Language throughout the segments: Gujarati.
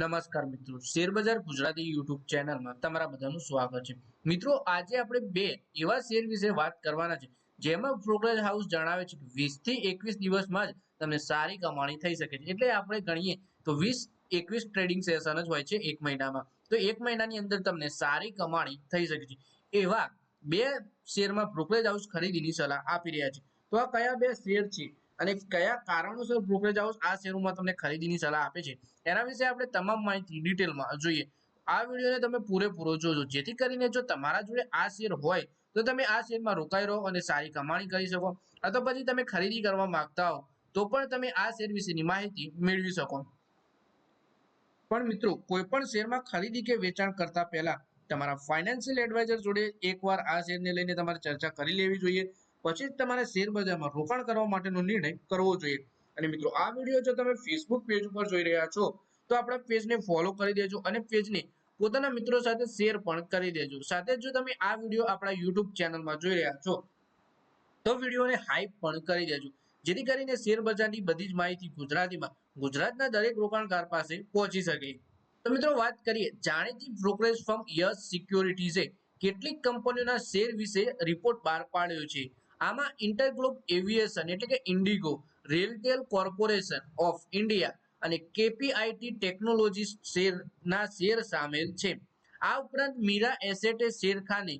નમસ્કાર મિત્રો. શેરબજાર ગુજરાતી યુટ્યુબ ચેનલમાં તમારા બધાનું સ્વાગત છે. મિત્રો, આજે આપણે બે એવા શેર વિશે વાત કરવાના છે, જેમાં બ્રોકરેજ હાઉસ જણાવે છે કે વીસથી એકવીસ દિવસમાં જ તમને સારી કમાણી થઈ શકે છે. એટલે આપણે ગણીએ તો વીસ એકવીસ ટ્રેડિંગ સેશન જ હોય છે એક મહિનામાં. તો એક મહિનાની અંદર તમને સારી કમાણી થઈ શકે છે. એવા બે શેરમાં બ્રોકરેજ હાઉસ ખરીદીની સલાહ આપી રહ્યા છે. તો આ કયા બે શેર છે? અને કયા કારણોસર બ્રોકરેજ હાઉસ આ શેરોમાં તમને ખરીદીની સલાહ આપે છે, એના વિશે આપણે તમામ માહિતી ડિટેલમાં જોઈએ. આ વિડીયોને તમે પૂરેપૂરો જોજો. જેથી કરીને જો તમારા જોડે આ શેર હોય, તો તમે આ શેરમાં રોકાઈ રહો અને સારી કમાણી કરી શકો. અથવા પછી તમે ખરીદી કરવા માંગતા હો, તો પણ તમે આ શેર વિશેની માહિતી મેળવી શકો. પણ મિત્રો કોઈ પણ શેરમાં ખરીદી કે વેચાણ કરતા પહેલા તમારા ફાઇનાન્શિયલ એડવાઇઝર જોડે એકવાર આ શેરને લઈને તમારે ચર્ચા કરી લેવી જોઈએ. પછી જ તમારે શેર રોકાણ કરવા માટેનો નિર્ણય કરવો જોઈએ. અને મિત્રો, આ વીડિયો જો તમે ફેસબુક પેજ ઉપર જોઈ રહ્યા છો, તો આપણા પેજને ફોલો કરી દેજો અને પેજને પોતાના મિત્રો સાથે શેર પણ કરી દેજો. સાથે જો તમે આ વીડિયો આપણા યુટ્યુબ ચેનલમાં જોઈ રહ્યા છો, તો વિડીયોને હાઈપ પણ કરી દેજો. જેથી કરીને શેર બધી જ માહિતી ગુજરાતીમાં, ગુજરાતના દરેક રોકાણકાર પાસે પહોંચી શકે. તો મિત્રો, વાત કરીએ જાણીતી બ્રોકરેજ ફર્મ યસ સિક્યોરિટીઝે કેટલીક કંપનીઓના શેર વિશે રિપોર્ટ બહાર પાડ્યો છે. આમાં ઇન્ટરગ્લોબ એવિએશન એટલે કે IndiGo RailTel Corporation of India અને કેપીઆઈટી ટેકનોલોજી શેરના શેર સામેલ છે. આ ઉપરાંત મીરા એસેટે શેરખાને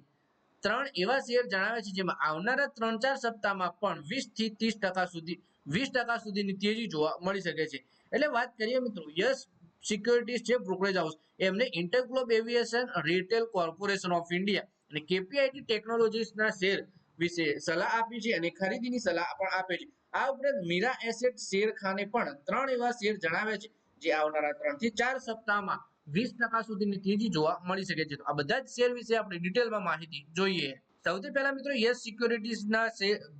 ત્રણ એવા શેર જણાવે છે જેમાં આવનારા ત્રણ ચાર સપ્તાહમાં પણ વીસથી ત્રીસ ટકા સુધી, વીસ ટકા સુધીની તેજી જોવા મળી શકે છે. એટલે વાત કરીએ મિત્રો, યસ સિક્યોરિટીઝ છે બ્રોકરેજ હાઉસ એમને InterGlobe Aviation retail Corporation of India અને કેપીઆઈટી ટેકનોલોજીસના શેર વિશે સલાહ આપી છે અને ખરીદીની સલાહ પણ આપે છે. આ ઉપરાંત મીરા એસેટ શેર ખાને પણ ત્રણ એવા શેર જણાવે છે જે આવનારા ત્રણથી ચાર સપ્તાહમાં વીસ ટકા સુધીની તેજી જોવા મળી શકે છે. તો આ બધા જ શેર વિશે આપણે ડિટેલમાં માહિતી જોઈએ. સૌથી પહેલા મિત્રો યસ સિક્યોરિટીઝના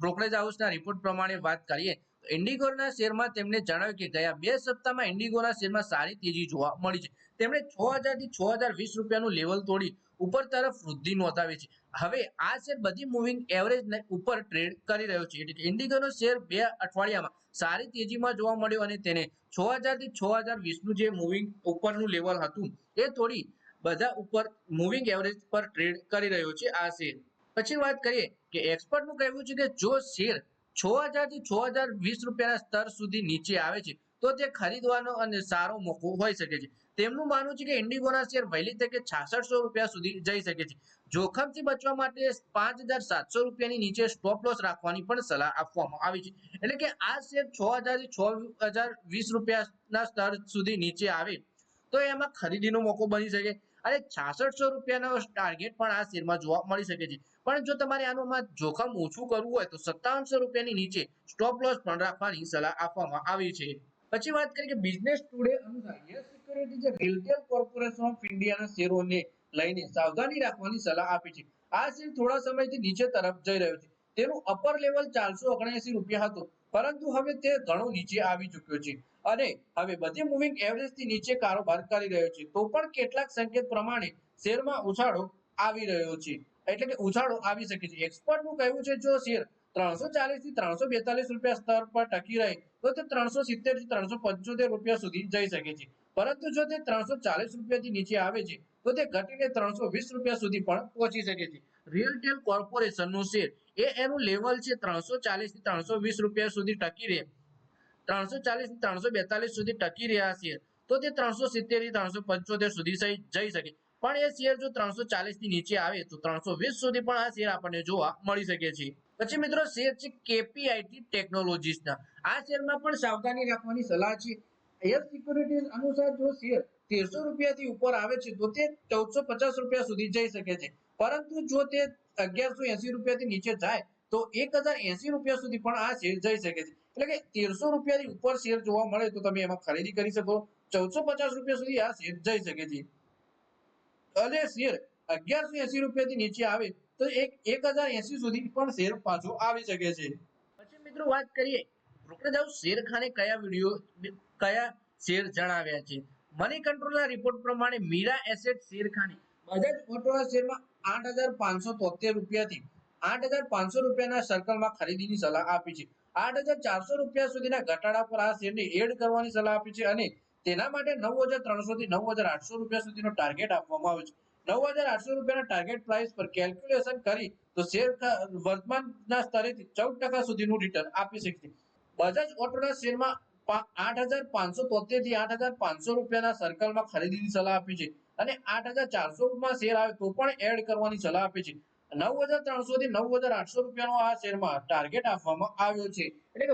બ્રોકરેજ હાઉસના રિપોર્ટ પ્રમાણે વાત કરીએ ઇન્ડિગોના શેરમાં તેમણે જણાવ્યું કે ગયા બે સપ્તાહમાં ઇન્ડિગોના શેરમાં સારી તેજી જોવા મળી છે. તેમણે છ હજારથી છ હજાર વીસ રૂપિયાનું લેવલ તોડી ઉપર તરફ વૃદ્ધિ નોંધાવી છે. હવે આ શેર બધી મૂવિંગ એવરેજ ઉપર ટ્રેડ કરી રહ્યો છે. એટલે કે ઇન્ડિગોનો શેર બે અઠવાડિયામાં સારી તેજીમાં જોવા મળ્યો અને તેને છ હજારથી છ હજાર વીસનું જે મૂવિંગ ઉપરનું લેવલ હતું એ થોડી બધા ઉપર મૂવિંગ એવરેજ પર ટ્રેડ કરી રહ્યો છે આ શેર. પછી વાત કરીએ કે એક્સપર્ટનું કહેવું છે કે જો શેર છ હજારથી છ હજાર વીસ રૂપિયાના સ્તર સુધી નીચે આવે છે. તો તે ખરીદવાનો અને સારો મોકો હોઈ શકે છે. તેમનું માનવું છે કે ઇન્ડિગોના શેર વહેલી તકે છાસઠસો રૂપિયા સુધી જઈ શકે છે. જોખમથી બચવા માટે પાંચ હજાર સાતસો રૂપિયાની નીચે સ્ટોપ લોસ રાખવાની પણ સલાહ આપવામાં આવી છે. એટલે કે આ શેર છ હજારથી છ હજાર વીસ રૂપિયાના સ્તર સુધી નીચે આવે તો એમાં ખરીદીનો મોકો બની શકે. અને છાસઠસો રૂપિયાનો ટાર્ગેટ પણ આ શેરમાં જોવા મળી શકે છે. પણ જો તમારે આનું જોખમ ઓછું કરવું હોય તો સત્તાવનસો રૂપિયાની નીચે સ્ટોપ લોસ પણ રાખવાની સલાહ આપવામાં આવી છે. પછી વાત કરીએ કે બિઝનેસ ટુડે અનુસાર Yes Security retail Corporation of ઇન્ડિયાના શેરોને લઈને સાવધાની રાખવાની સલાહ આપી છે. આ શેર થોડા સમયથી નીચે તરફ જઈ રહ્યો છે. તેનું અપર લેવલ ચારસો ઓગણએસી રૂપિયા હતું. પરંતુ હવે તે ઘણો નીચે આવી ચૂક્યો છે. અને હવે બધી મૂવિંગ એવરેજથી નીચે કારોબાર કરી રહ્યો છે. તો પણ કેટલાક સંકેત પ્રમાણે શેરમાં ઉછાળો આવી રહ્યો છે. એટલે કે ઉછાળો આવી શકે છે. એક્સપર્ટનું કહેવું છે, જો શેર ત્રણસો ચાલીસથી ત્રણસો બેતાલીસ રૂપિયા સ્તર પર ટકી રહે, તો તે ત્રણસો સિત્તેરથી ત્રણસો પંચોતેર રૂપિયા સુધી જઈ શકે છે. પરંતુ જો તે ત્રણસો ચાલીસ રૂપિયાથી નીચે આવે છે, તો તે ઘટીને ત્રણસો વીસ રૂપિયા સુધી પણ પહોંચી શકે છે. રિયલટેલ કોર્પોરેશનનું શેર એ એનું લેવલ છે ત્રણસો ચાલીસથી ત્રણસો વીસ રૂપિયા સુધી ટકી રહે. ત્રણસો સુધી ટકી રહ્યા શેર તો તે ત્રણસો સિત્તેરથી ત્રણસો સુધી જઈ શકે. પણ એ શેર જો ત્રણસો ચાલીસ નીચે આવે, તો ત્રણસો સુધી પણ આ શેર આપણને જોવા મળી શકે છે. પછી મિત્રો, શેર છે કેપીઆઈટી ટેકનોલોજીસના આ શેરમાં પણ સાવધાની રાખવાની સલાહ છે. એફ સિક્યુરિટીઝ અનુસાર જો શેર તેરસો રૂપિયાથી ઉપર આવે છે, તો તે ચૌદસો પચાસ રૂપિયા સુધી જઈ શકે છે. પરંતુ જો તે અગિયારસો એસી રૂપિયાથી નીચે જાય તો એક રૂપિયા સુધી પણ આ શેર જઈ શકે છે. એટલે કે તેરસો રૂપિયાની ઉપર શેર જોવા મળે તો તમે એમાં ખરીદી કરી શકો. ચૌદસો પચાસ રૂપિયા સુધી આ શેર જઈ શકે છે. અને શેર અગિયારસો એસી રૂપિયાથી નીચે આવે તો એક એક હજાર એસી સુધી પણ શેર પાછો આવી શકે છે. પછી મિત્રો વાત કરીએ શેરખાને કયા વીડિયો કયા શેર જણાવ્યા છે? મની કંટ્રોલના રિપોર્ટ પ્રમાણે મીરા એસેટ શેરખાને. બજાજ ઓટોના શેરમાં આઠ હજાર પાંચસો તોતેર રૂપિયાથી કેલ્ક્યુલેશન કરી તો શેર વર્તમાનના સ્તરેથી ચૌદ ટકા સુધીનું રિટર્ન આપી શકશે. બજાજ ઓટોના શેરમાં આઠ હજાર પાંચસો તોતેરથી આઠ હજાર પાંચસો રૂપિયાના સર્કલમાં ખરીદીની સલાહ આપી છે. અને આઠ હજાર ચારસો માં શેર આવે તો પણ એડ કરવાની સલાહ આપી છે. નવ હજાર ત્રણસો નવ હજાર આઠસો રૂપિયાનો આ શેરમાં ટાર્ગેટ આપવામાં આવ્યો છે.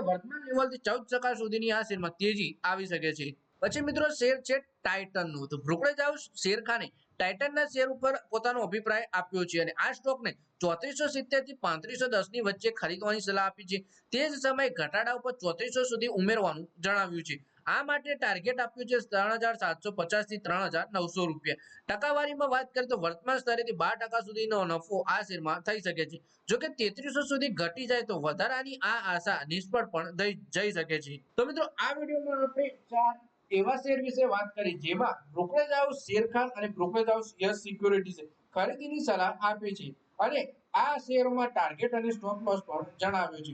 વર્તમાન લેવલથી ચૌદ ટકા સુધીની આ શેરમાં તેજી આવી શકે છે. પછી મિત્રો શેર છે ટાઇટનનું. શેરખાને ટાઇટનના શેર ઉપર પોતાનો અભિપ્રાય આપ્યો છે અને આ સ્ટોકને ચોત્રીસો સિત્તેરથી પાંત્રીસો દસની વચ્ચે ખરીદવાની સલાહ આપી છે. તે જ સમયે ઘટાડા ઉપર ચોત્રીસો સુધી ઉમેરવાનું જણાવ્યું છે. આ માટે ટાર્ગેટ આપ્યું છે ત્રણ હજાર સાતસો પચાસથી ત્રણ હજાર નવસો રૂપિયા. ટકાવારીમાં વાત કરીએ તો વર્તમાન સ્તરેથી બાર ટકા સુધીનો નફો આ શેરમાં થઈ શકે છે. જો કે તેત્રીસો સુધી ઘટી જાય તો વધારાની આ આશા નિષ્ફળ પણ જઈ શકે છે. તો મિત્રો, આ વિડીયોમાં આપણે ચાર એવા શેર વિશે વાત કરી જેમાં બ્રોકરેજ હાઉસ શેરખાન અને બ્રોકરેજ હાઉસ યસ સિક્યુરિટીઝ ખરીદીની સલાહ આપી છે અને આ શેરોમાં ટાર્ગેટ અને સ્ટોપ લોસ પણ જણાવ્યું છે.